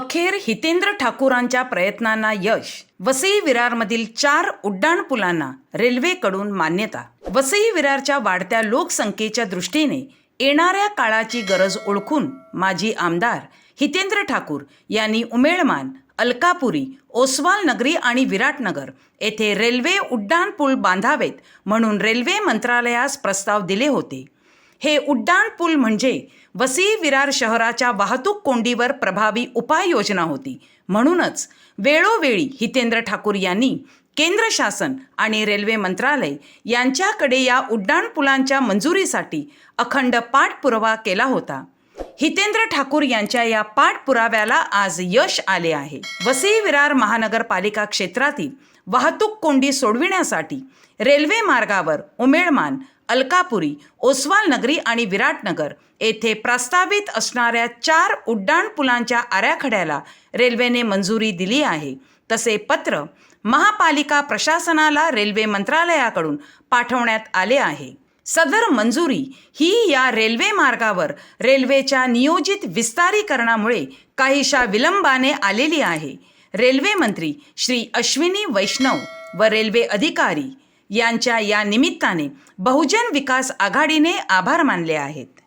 अखेर हितेंद्र ठाकूरांच्या प्रयत्नांना यश वसई विरारमधील चार उड्डाणपुलांना रेल्वेकडून मान्यता. वसई विरारच्या वाढत्या लोकसंख्येच्या दृष्टीने येणाऱ्या काळाची गरज ओळखून माजी आमदार हितेंद्र ठाकूर यांनी उमेळमान अलकापुरी ओसवाल नगरी आणि विराटनगर येथे रेल्वे उड्डाणपूल बांधावेत म्हणून रेल्वे मंत्रालयास प्रस्ताव दिले होते. हे उड्डाण पूल म्हणजे वसई विरार शहराच्या वाहतूक कोंडीवर प्रभावी उपाययोजना होती. म्हणूनच वेळोवेळी हितेंद्र ठाकूर यांनी केंद्र शासन आणि रेल्वे मंत्रालय यांच्याकडे या उड्डाणपुलांच्या मंजुरीसाठी अखंड पाठपुरावा केला होता. हितेंद्र ठाकूर यांच्या या पाठपुराव्याला आज यश आले आहे. वसई विरार महानगरपालिका क्षेत्रातील वाहतूक कोंडी सोडविण्यासाठी रेल्वे मार्गावर उमेळमान अलकापुरी ओसवाल नगरी आणि विराटनगर येथे प्रस्तावित असणाऱ्या चार उड्डाणपुलांच्या आराखड्याला रेल्वेने मंजुरी दिली आहे. तसे पत्र महापालिका प्रशासनाला रेल्वे मंत्रालयाकडून पाठवण्यात आले आहे. सदर मंजुरी ही या रेल्वे मार्गावर रेल्वेच्या नियोजित विस्तारीकरणामुळे काहीशा विलंबाने आलेली आहे. रेल्वे मंत्री श्री अश्विनी वैष्णव व रेल्वे अधिकारी यांच्या या निमित्ताने बहुजन विकास आघाडीने आभार मानले आहेत.